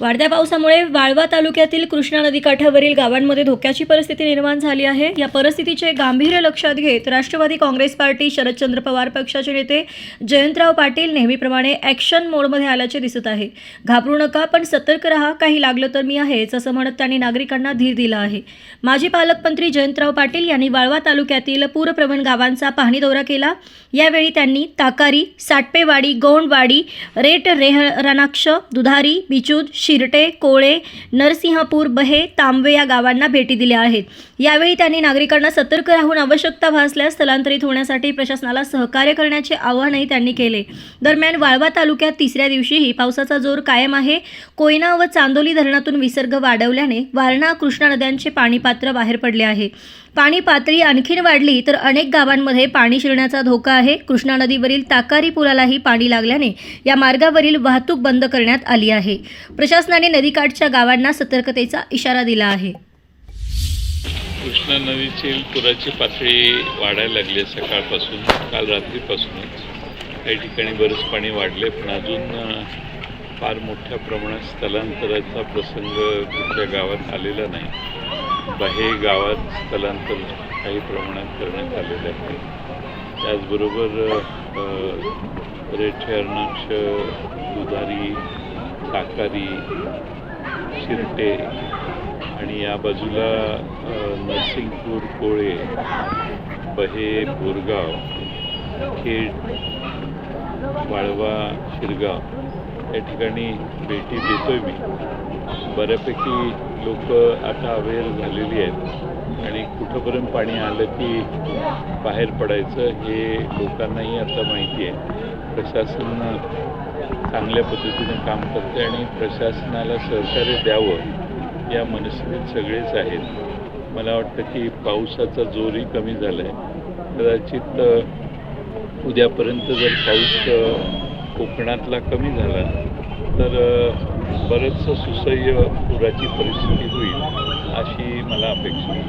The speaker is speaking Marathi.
वाढत्या पावसामुळे वाळवा तालुक्यातील कृष्णा नदीकाठावरील गावांमध्ये धोक्याची परिस्थिती निर्माण झाली आहे. या परिस्थितीचे गांभीर्य लक्षात घेत राष्ट्रवादी काँग्रेस पार्टी शरदचंद्र पवार पक्षाचे नेते जयंतराव पाटील नेहमीप्रमाणे ॲक्शन मोडमध्ये आल्याचे दिसत आहे. घाबरू नका पण सतर्क रहा काही लागलं तर मी आहेच असं म्हणत त्यांनी नागरिकांना धीर दिला आहे. माजी पालकमंत्री जयंतराव पाटील यांनी वाळवा तालुक्यातील पूरप्रवण गावांचा पाहणी दौरा केला. यावेळी त्यांनी ताकारी साटपेवाडी गौंडवाडी रेट रेह रणाक्ष दुधारी बिचूद शिरटे कोळे नरसिंहपूर बहे तांबे या गावांना भेटी दिल्या आहेत. यावेळी त्यांनी नागरिकांना सतर्क राहून आवश्यकता भासल्यास स्थलांतरित होण्यासाठी प्रशासनाला सहकार्य करण्याचे आवाहनही त्यांनी केले. दरम्यान वाळवा तालुक्यात तिसऱ्या दिवशीही पावसाचा जोर कायम आहे. कोयना व चांदोली धरणातून विसर्ग वाढवल्याने वारणा कृष्णा नद्यांचे पाणी पात्र बाहेर पडले आहे. पाणी पातळी आणखीन वाढली तर अनेक गावांमध्ये पाणी शिरण्याचा धोका आहे. कृष्णा नदीवरील ताकारी पुलालाही पाणी लागल्याने या मार्गावरील वाहतूक बंद करण्यात आली आहे. प्रशासनाने नदीकाठच्या गावांना सतर्कतेचा इशारा दिला आहे. कृष्णा नदीची पुराची पातळी वाढायला लागली आहे सकाळपासून काल रात्रीपासूनच. काही ठिकाणी बरंच पाणी वाढले पण अजून फार मोठ्या प्रमाणात स्थलांतराचा प्रसंग कुठल्या गावात आलेला नाही. बाहे गावात स्थलांतर काही प्रमाणात करण्यात आलेलं आहे. त्याचबरोबर अ, रेठे अर्णाक्ष दुधारी साकारी शिरटे आणि या बाजूला नरसिंगपूर कोळे बहे बोरगाव खेड वाळवा शिरगाव या ठिकाणी भेटी देतोय मी. बऱ्यापैकी लोक आता अवेअर झालेली आहेत आणि कुठंपर्यंत पाणी आलं की बाहेर पडायचं हे लोकांनाही आता माहिती आहे. प्रशासन चांगल्या पद्धतीने काम करते आणि प्रशासनाला सहकार्य द्यावं या मनस्थितीत सगळेच आहेत. मला वाटतं की पावसाचा जोरही कमी झाला आहे कदाचित उद्यापर्यंत जर पाऊस कोकणातला कमी झाला तर बरंचसं सुसह्य पुराची परिस्थिती होईल अशी मला अपेक्षा आहे.